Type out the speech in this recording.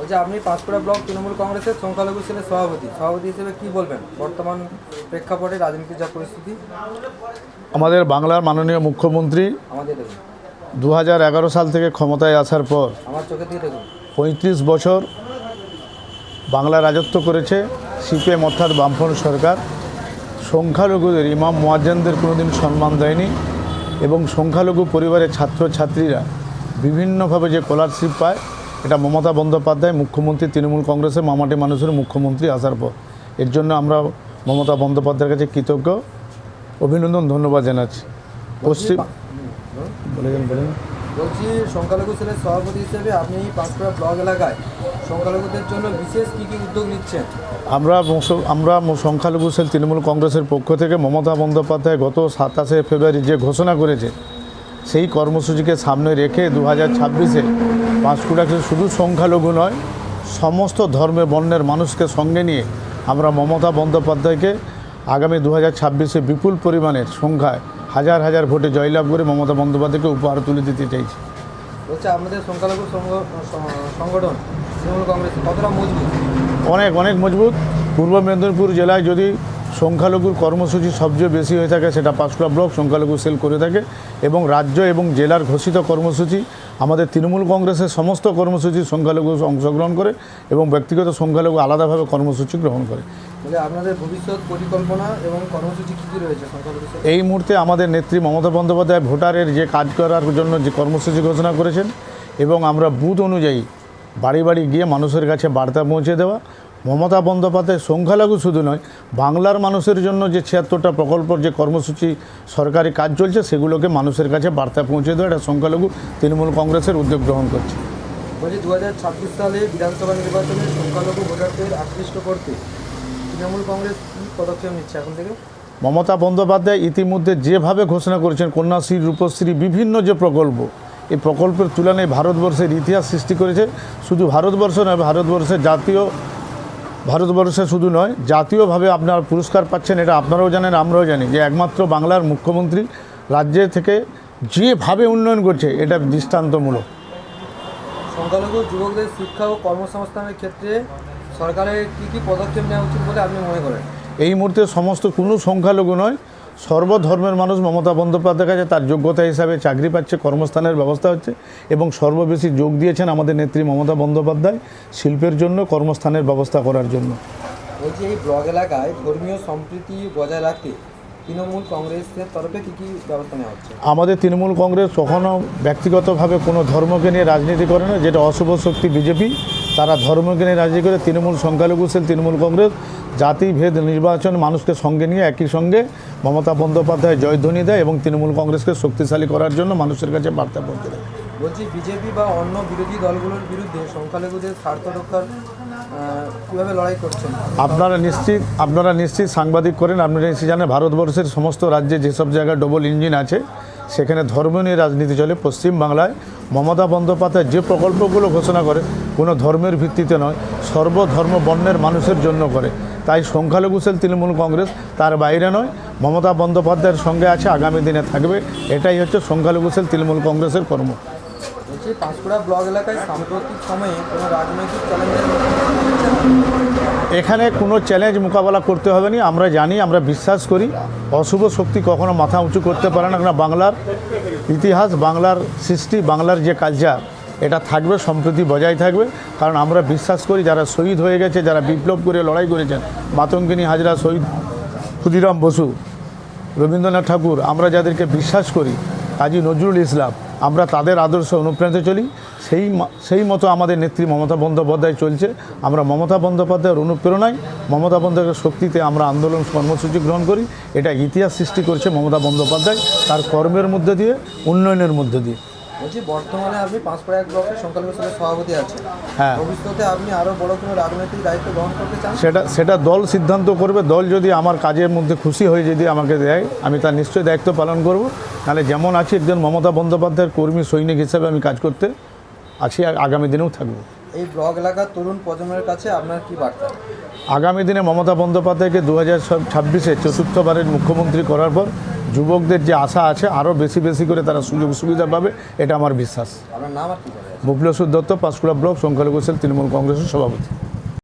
বলছি আপনি পাঁশকুড়া ব্লক তৃণমূল কংগ্রেসের সংখ্যালঘু সেলের সভাপতি। সভাপতি হিসেবে কি বলবেন? বর্তমান প্রেক্ষাপটে রাজনীতির যা পরিস্থিতি? আমাদের বাংলার মাননীয় মুখ্যমন্ত্রী আমাদের দু সাল থেকে ক্ষমতায় আসার পর আমার চোখে দিয়ে দেখুন। পঁয়ত্রিশ বছর বাংলা রাজত্ব করেছে সিপিএম অর্থাৎ বামফ্রন্ট সরকার। সংখ্যালঘুদের ইমাম মোয়াজ্জেনদের কোনোদিন সম্মান দেয়নি এবং সংখ্যালঘু পরিবারের ছাত্রছাত্রীরা বিভিন্নভাবে যে স্কলারশিপ পায় এটা মমতা বন্দ্যোপাধ্যায় মুখ্যমন্ত্রী তৃণমূল কংগ্রেসের মামাটি মানুষের মুখ্যমন্ত্রী আসার পর। এর জন্য আমরা মমতা বন্দ্যোপাধ্যায়ের কাছে কৃতজ্ঞ। অভিনন্দন ধন্যবাদ জানাচ্ছি। পশ্চিম বলে যান বলছি সংখ্যালঘু সেলের সভাপতি হিসেবে আপনি ব্লক এলাকায় সংখ্যালঘুদের জন্য বিশেষ কী কী উদ্যোগ নিচ্ছেন? আমরা আমরা সংখ্যালঘু সেল তৃণমূল কংগ্রেসের পক্ষ থেকে মমতা বন্দ্যোপাধ্যায় গত সাতাশে ফেব্রুয়ারি যে ঘোষণা করেছে সেই কর্মসূচিকে সামনে রেখে দু হাজার ছাব্বিশে পাঁশকুড়াকে শুধু সংখ্যালঘু নয় সমস্ত ধর্মে বর্ণের মানুষকে সঙ্গে নিয়ে আমরা মমতা বন্দ্যোপাধ্যায়কে আগামী দু হাজার ছাব্বিশে বিপুল পরিমাণের সংখ্যায় হাজার হাজার ভোটে জয়লাভ করে মমতা বন্দ্যোপাধ্যায়কে উপহার তুলে দিতে চাইছি। বলছে আপনাদের সংখ্যালঘু সংগঠন তৃণমূল কংগ্রেস কতটা মজবুত? অনেক অনেক মজবুত। পূর্ব মেদিনীপুর জেলায় যদি সংখ্যালঘুর কর্মসূচি সবচেয়ে বেশি হয়ে থাকে সেটা পাঁচকুড়া ব্লক সংখ্যালঘু সেল করে থাকে এবং রাজ্য এবং জেলার ঘোষিত কর্মসূচি আমাদের তৃণমূল কংগ্রেসের সমস্ত কর্মসূচি সংখ্যালঘু অংশগ্রহণ করে এবং ব্যক্তিগত সংখ্যালঘু আলাদাভাবে কর্মসূচি গ্রহণ করে। আপনাদের ভবিষ্যৎ পরিকল্পনা এবং কর্মসূচি কী রয়েছে এই মুহূর্তে আমাদের নেত্রী মমতা বন্দ্যোপাধ্যায় ভোটারের যে কাজ করার জন্য যে কর্মসূচি ঘোষণা করেছেন এবং আমরা বুথ অনুযায়ী বাড়ি বাড়ি গিয়ে মানুষের কাছে বার্তা পৌঁছে দেওয়া মমতা বন্দ্যোপাধ্যায় সংখ্যালঘু শুধু নয় বাংলার মানুষের জন্য যে ছিয়াত্তরটা প্রকল্পর যে কর্মসূচি সরকারি কাজ চলছে সেগুলোকে মানুষের কাছে বার্তা পৌঁছে দেওয়া এটা সংখ্যালঘু তৃণমূল কংগ্রেসের উদ্যোগ গ্রহণ করছে। বলছি দু হাজার ছাব্বিশ সালে বিধানসভা নির্বাচনে সংখ্যালঘু ভোটারদের আকৃষ্ট করতে তৃণমূল কংগ্রেস কী পদক্ষেপ নিচ্ছে এখন থেকে? মমতা বন্দ্যোপাধ্যায় ইতিমধ্যে যেভাবে ঘোষণা করেছেন কন্যাশ্রী রূপশ্রী বিভিন্ন যে প্রকল্প এই প্রকল্পের তুলনায় ভারতবর্ষের ইতিহাস সৃষ্টি করেছে। শুধু ভারতবর্ষ নয় ভারতবর্ষের জাতীয় ভারতবর্ষে শুধু নয় জাতীয়ভাবে আপনার পুরস্কার পাচ্ছেন এটা আপনারাও জানেন আমরাও জানি যে একমাত্র বাংলার মুখ্যমন্ত্রী রাজ্যে থেকে যেভাবে উন্নয়ন করছে এটা দৃষ্টান্তমূলক। সংখ্যালঘু যুবকদের শিক্ষা ও কর্মসংস্থানের ক্ষেত্রে সরকারের কী কী পদক্ষেপ নেওয়া উচিত বলে আপনি মনে করেন? এই মুহূর্তে সমস্ত কোনো সংখ্যালঘু নয় সর্বধর্মের মানুষ মমতা বন্দ্যোপাধ্যায়ের কাছে তার যোগ্যতা হিসাবে চাকরি পাচ্ছে কর্মস্থানের ব্যবস্থা হচ্ছে এবং সর্ববেশি যোগ দিয়েছেন আমাদের নেত্রী মমতা বন্দ্যোপাধ্যায় শিল্পের জন্য কর্মস্থানের ব্যবস্থা করার জন্য। বলছি এই ব্লক এলাকায় ধর্মীয় সম্প্রীতি বজায় রাখতে তৃণমূল কংগ্রেসের তরফে কী কী ব্যবস্থা নেওয়া হচ্ছে? আমাদের তৃণমূল কংগ্রেস কখনো ব্যক্তিগতভাবে কোনো ধর্মকে নিয়ে রাজনীতি করে না যেটা অশুভ শক্তি বিজেপি তারা ধর্মকে নিয়ে রাজি করে তৃণমূল সংখ্যালঘু সেল তৃণমূল কংগ্রেস জাতিভেদ নির্বাচন মানুষকে সঙ্গে নিয়ে একই সঙ্গে মমতা বন্দ্যোপাধ্যায় জয়ধ্বনি দেয় এবং তৃণমূল কংগ্রেসকে শক্তিশালী করার জন্য মানুষের কাছে বার্তা পৌঁছে দেয়। বলছি বিজেপি বা অন্য বিরোধী দলগুলোর বিরুদ্ধে সংখ্যালঘুদের স্বার্থ রক্ষার কীভাবে লড়াই করছেন? আপনারা নিশ্চিত আপনারা নিশ্চিত সাংবাদিক করেন আপনারা নিশ্চিত জানেন ভারতবর্ষের সমস্ত রাজ্যে যেসব জায়গায় ডবল ইঞ্জিন আছে সেখানে ধর্ম নিয়ে রাজনীতি চলে পশ্চিম বাংলায়। মমতা বন্দ্যোপাধ্যায় যে প্রকল্পগুলো ঘোষণা করে, কোনো ধর্মের ভিত্তিতে নয়, সর্বধর্ম বর্ণের মানুষের জন্য করে। তাই সংখ্যালঘু সেল, তৃণমূল কংগ্রেস তার বাইরে নয়, মমতা বন্দ্যোপাধ্যায়ের সঙ্গে আছে, আগামী দিনে থাকবে। এটাই হচ্ছে সংখ্যালঘু সেল, তৃণমূল কংগ্রেসের কর্ম। পাঁশকুড়া ব্লক এলাকায় সাম্প্রতিক সময়ে কোনো রাজনৈতিক চ্যালেঞ্জের এখানে কোনো চ্যালেঞ্জ মোকাবেলা করতে হবে না। আমরা জানি, আমরা বিশ্বাস করি। অশুভ শক্তি কখনো মাথা উঁচু করতে পারে না। কারণ বাংলার ইতিহাস, বাংলার সৃষ্টি, বাংলার যে কালচার এটা থাকবে, সম্প্রতি বজায় থাকবে। কারণ আমরা বিশ্বাস করি, যারা শহীদ হয়ে গেছে, যারা বিপ্লব করে লড়াই করেছেন, মাতঙ্গিনী হাজরা, শহীদ ক্ষুদিরাম বসু, রবীন্দ্রনাথ ঠাকুর, আমরা যাদেরকে বিশ্বাস করি, কাজী নজরুল ইসলাম আমরা তাদের আদর্শে অনুপ্রাণিত চলি। সেই সেই মতো আমাদের নেত্রী মমতা বন্দ্যোপাধ্যায় চলছে। আমরা মমতা বন্দ্যোপাধ্যায়ের অনুপ্রেরণায় মমতা বন্দ্যোপাধ্যায়ের শক্তিতে আমরা আন্দোলন কর্মসূচি গ্রহণ করি। এটা ইতিহাস সৃষ্টি করছে মমতা বন্দ্যোপাধ্যায়। তার কর্মের মধ্যে দিয়ে, উন্নয়নের মধ্যে দিয়ে। বলছি বর্তমানে আপনি পাঁশকুড়া এক ব্লকের সংখ্যালঘু সেলের সভাপতি আছেন। হ্যাঁ। ভবিষ্যতে আপনি আরও বড় কোনো রাজনৈতিক দায়িত্ব গ্রহণ করতে চান? সেটা সেটা দল সিদ্ধান্ত করবে। দল যদি আমার কাজের মধ্যে খুশি হয়ে যদি আমাকে দেয় আমি তার নিশ্চয়ই দায়িত্ব পালন করব। তাহলে যেমন আছি একজন মমতা বন্দ্যোপাধ্যায়ের কর্মী সৈনিক হিসেবে আমি কাজ করতে আছি আর আগামী দিনেও থাকব। এই ব্লক এলাকার তরুণ প্রজন্মের কাছে আপনার কি বার্তা? আগামী দিনে মমতা বন্দ্যোপাধ্যায়কে দু হাজার ছাব্বিশে চতুর্থবারের মুখ্যমন্ত্রী করার পর যুবকদের যে আশা আছে আরও বেশি বেশি করে তারা সুযোগ সুবিধা পাবে এটা আমার বিশ্বাস। মুফলসুর দত্ত পাঁশকুড়া ব্লক সংখ্যালঘু সেল তৃণমূল কংগ্রেসের সভাপতি।